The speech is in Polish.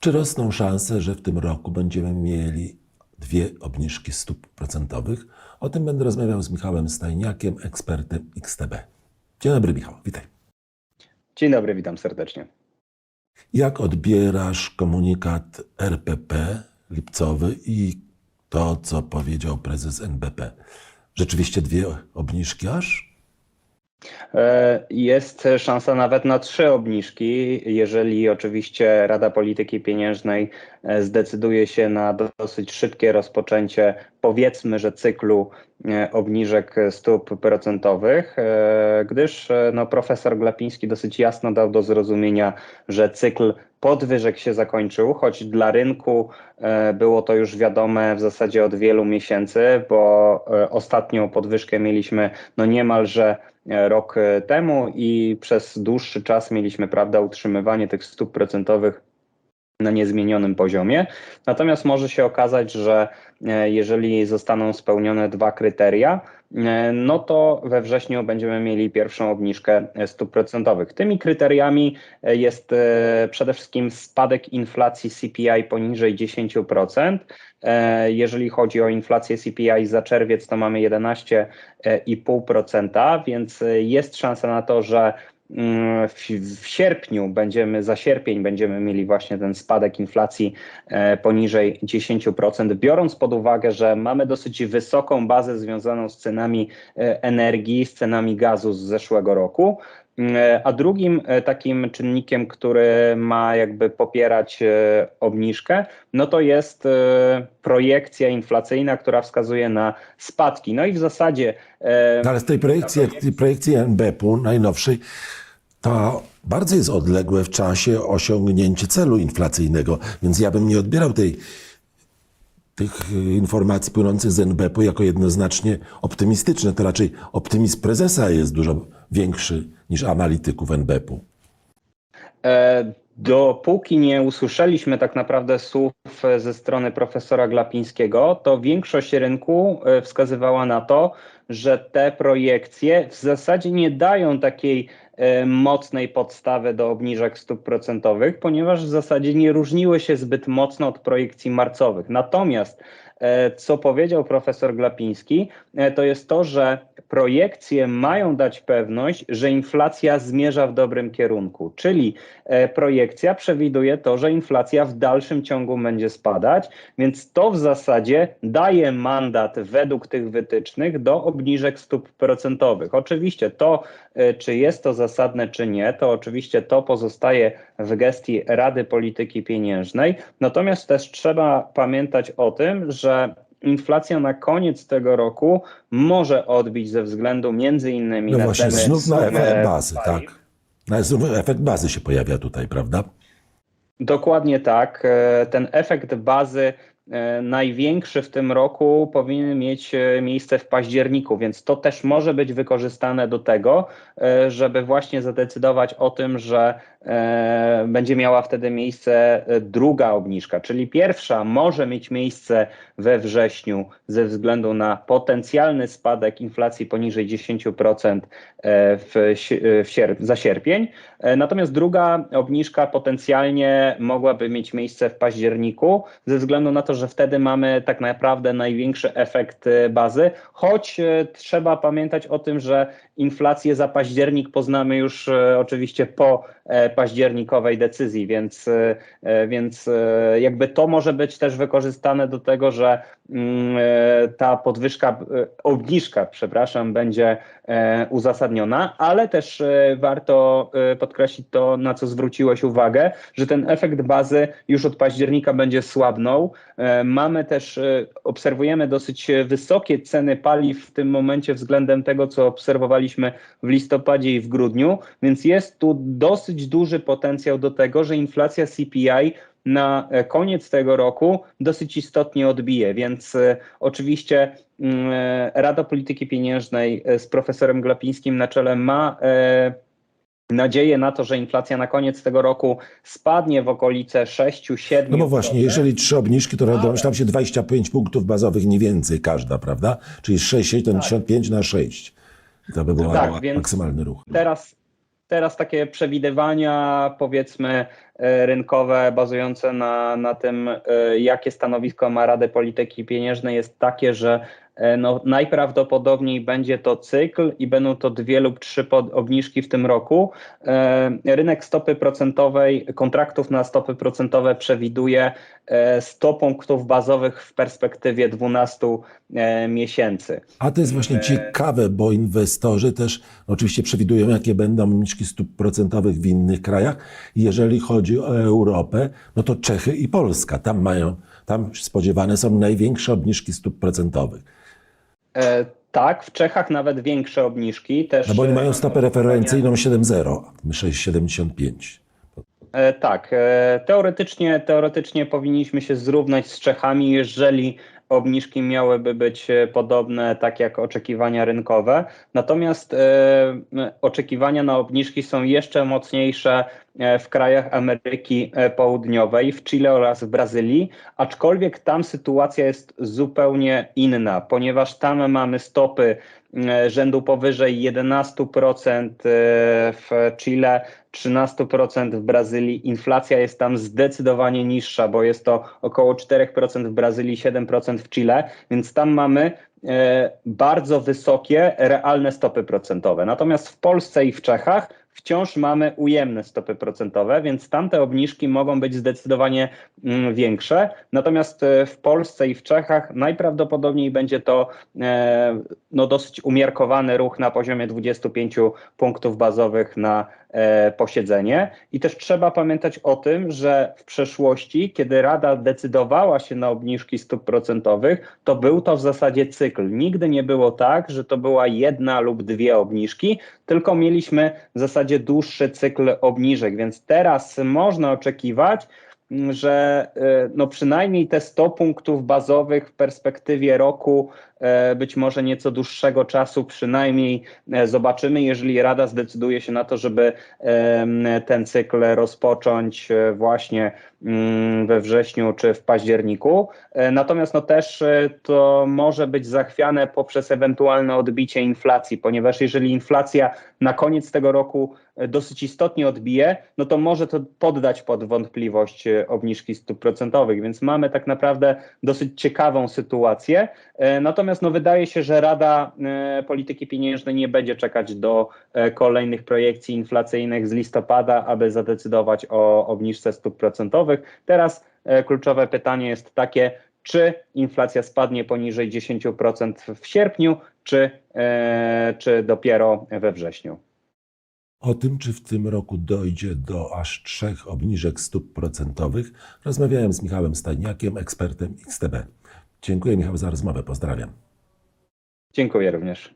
Czy rosną szanse, że w tym roku będziemy mieli dwie obniżki stóp procentowych? O tym będę rozmawiał z Michałem Stajniakiem, ekspertem XTB. Dzień dobry, Michał, witaj. Dzień dobry, witam serdecznie. Jak odbierasz komunikat RPP lipcowy i to, co powiedział prezes NBP? Rzeczywiście dwie obniżki aż? E, Jest szansa nawet na trzy obniżki, jeżeli oczywiście Rada Polityki Pieniężnej e, zdecyduje się na dosyć szybkie rozpoczęcie, powiedzmy, że cyklu e, obniżek stóp procentowych, gdyż no, profesor Glapiński dosyć jasno dał do zrozumienia, że cykl podwyżek się zakończył, choć dla rynku e, było to już wiadome w zasadzie od wielu miesięcy, bo e, ostatnią podwyżkę mieliśmy no niemalże e, rok temu i przez dłuższy czas mieliśmy, prawda, utrzymywanie tych stóp procentowych na niezmienionym poziomie. Natomiast może się okazać, że e, jeżeli zostaną spełnione dwa kryteria, e, no to we wrześniu będziemy mieli pierwszą obniżkę e, stóp procentowych. Tymi kryteriami jest przede wszystkim spadek inflacji CPI poniżej 10%. E, Jeżeli chodzi o inflację CPI za czerwiec, to mamy 11,5%, więc jest szansa na to, że w, w sierpniu będziemy, za sierpień będziemy mieli właśnie ten spadek inflacji e, poniżej 10%, biorąc pod uwagę, że mamy dosyć wysoką bazę związaną z cenami e, energii, z cenami gazu z zeszłego roku. E, A drugim e, takim czynnikiem, który ma jakby popierać e, obniżkę, no to jest projekcja inflacyjna, która wskazuje na spadki. No i w zasadzie e, Ale z tej projekcji, tej projekcji NBP-u najnowszej, to bardzo jest odległe w czasie osiągnięcie celu inflacyjnego, więc ja bym nie odbierał tej, tych informacji płynących z NBP-u jako jednoznacznie optymistyczne. To raczej optymizm prezesa jest dużo większy niż analityków NBP-u. E, Dopóki nie usłyszeliśmy tak naprawdę słów e, ze strony profesora Glapińskiego, to większość rynku e, wskazywała na to, że te projekcje w zasadzie nie dają takiej e, mocnej podstawy do obniżek stóp procentowych, ponieważ w zasadzie nie różniły się zbyt mocno od projekcji marcowych. Natomiast co powiedział profesor Glapiński, e, to jest to, że projekcje mają dać pewność, że inflacja zmierza w dobrym kierunku, czyli e, projekcja przewiduje to, że inflacja w dalszym ciągu będzie spadać, więc to w zasadzie daje mandat według tych wytycznych do obniżek stóp procentowych. Oczywiście to, e, czy jest to zasadne, czy nie, to oczywiście to pozostaje w gestii Rady Polityki Pieniężnej, natomiast też trzeba pamiętać o tym, że inflacja na koniec tego roku może odbić ze względu między innymi No na właśnie, ceny znów na efekt e, bazy, paliw. tak. No, znów efekt bazy się pojawia tutaj, prawda? Dokładnie tak. E, Ten efekt bazy największy w tym roku powinien mieć e, miejsce w październiku, więc to też może być wykorzystane do tego, e, żeby właśnie zadecydować o tym, że e, będzie miała wtedy miejsce e, druga obniżka, czyli pierwsza może mieć miejsce we wrześniu ze względu na potencjalny spadek inflacji poniżej 10% e, w, e, w sierp- za sierpień, E, natomiast druga obniżka potencjalnie mogłaby mieć miejsce w październiku, ze względu na to, że wtedy mamy tak naprawdę największy efekt e, bazy, choć e, trzeba pamiętać o tym, że inflację za październik poznamy już e, oczywiście po e, październikowej decyzji, więc, e, więc jakby to może być też wykorzystane do tego, że mm, e, ta podwyżka, obniżka, przepraszam, będzie uzasadniona, ale też warto podkreślić to, na co zwróciłeś uwagę, że ten efekt bazy już od października będzie słabnął. E, Mamy też, e, obserwujemy dosyć e, wysokie ceny paliw w tym momencie względem tego, co obserwowaliśmy w listopadzie i w grudniu, więc jest tu dosyć duży potencjał do tego, że inflacja CPI na koniec tego roku dosyć istotnie odbije, więc oczywiście mm, Rada Polityki Pieniężnej z profesorem Glapińskim na czele ma nadzieję na to, że inflacja na koniec tego roku spadnie w okolice 6-7%. No bo właśnie, jeżeli trzy obniżki, to robią tam się 25 punktów bazowych, nie więcej każda, prawda? Czyli 6, 75 na 6. I to by był Tak, maksymalny ruch. Teraz, teraz takie przewidywania, powiedzmy, rynkowe bazujące na, na tym, e, jakie stanowisko ma Rady Polityki Pieniężnej jest takie, że e, no, najprawdopodobniej będzie to cykl i będą to dwie lub trzy obniżki w tym roku. E, Rynek stopy procentowej, kontraktów na stopy procentowe przewiduje e, 100 punktów bazowych w perspektywie 12 e, miesięcy. A to jest właśnie ciekawe, bo inwestorzy też oczywiście przewidują, jakie będą obniżki stóp procentowych w innych krajach. Jeżeli chodzi o Europę, no to Czechy i Polska. Tam mają, tam spodziewane są największe obniżki stóp procentowych. E, Tak, w Czechach nawet większe obniżki. Też, No bo oni e, mają stopę referencyjną 7,0, my 6,75. E, Tak, e, teoretycznie, teoretycznie powinniśmy się zrównać z Czechami, jeżeli obniżki miałyby być e, podobne, tak jak oczekiwania rynkowe. Natomiast e, oczekiwania na obniżki są jeszcze mocniejsze e, w krajach Ameryki e, Południowej, w Chile oraz w Brazylii, aczkolwiek tam sytuacja jest zupełnie inna, ponieważ tam mamy stopy e, rzędu powyżej 11% e, w Chile, 13% w Brazylii. Inflacja jest tam zdecydowanie niższa, bo jest to około 4% w Brazylii, 7% w Chile, więc tam mamy e, bardzo wysokie realne stopy procentowe. Natomiast w Polsce i w Czechach wciąż mamy ujemne stopy procentowe, więc tamte obniżki mogą być zdecydowanie mm, większe. Natomiast e, w Polsce i w Czechach najprawdopodobniej będzie to e, no, dosyć umiarkowany ruch na poziomie 25 punktów bazowych na e, posiedzenie. I też trzeba pamiętać o tym, że w przeszłości, kiedy Rada decydowała się na obniżki stóp procentowych, to był to w zasadzie cykl. Nigdy nie było tak, że to była jedna lub dwie obniżki, tylko mieliśmy w zasadzie dłuższy cykl obniżek, więc teraz można oczekiwać, m, że e, no przynajmniej te 100 punktów bazowych w perspektywie roku, być może nieco dłuższego czasu, przynajmniej e, zobaczymy, jeżeli Rada zdecyduje się na to, żeby ten cykl rozpocząć e, właśnie mm, we wrześniu czy w październiku. E, Natomiast no też e, to może być zachwiane poprzez ewentualne odbicie inflacji, ponieważ jeżeli inflacja na koniec tego roku e, dosyć istotnie odbije, no to może to poddać pod wątpliwość e, obniżki stóp procentowych, więc mamy tak naprawdę dosyć ciekawą sytuację. E, Natomiast no wydaje się, że Rada e, Polityki Pieniężnej nie będzie czekać do e, kolejnych projekcji inflacyjnych z listopada, aby zadecydować o obniżce stóp procentowych. Teraz e, kluczowe pytanie jest takie, czy inflacja spadnie poniżej 10% w sierpniu, czy, czy dopiero we wrześniu. O tym, czy w tym roku dojdzie do aż trzech obniżek stóp procentowych, rozmawiałem z Michałem Stajniakiem, ekspertem XTB. Dziękuję Michał za rozmowę, pozdrawiam. Dziękuję również.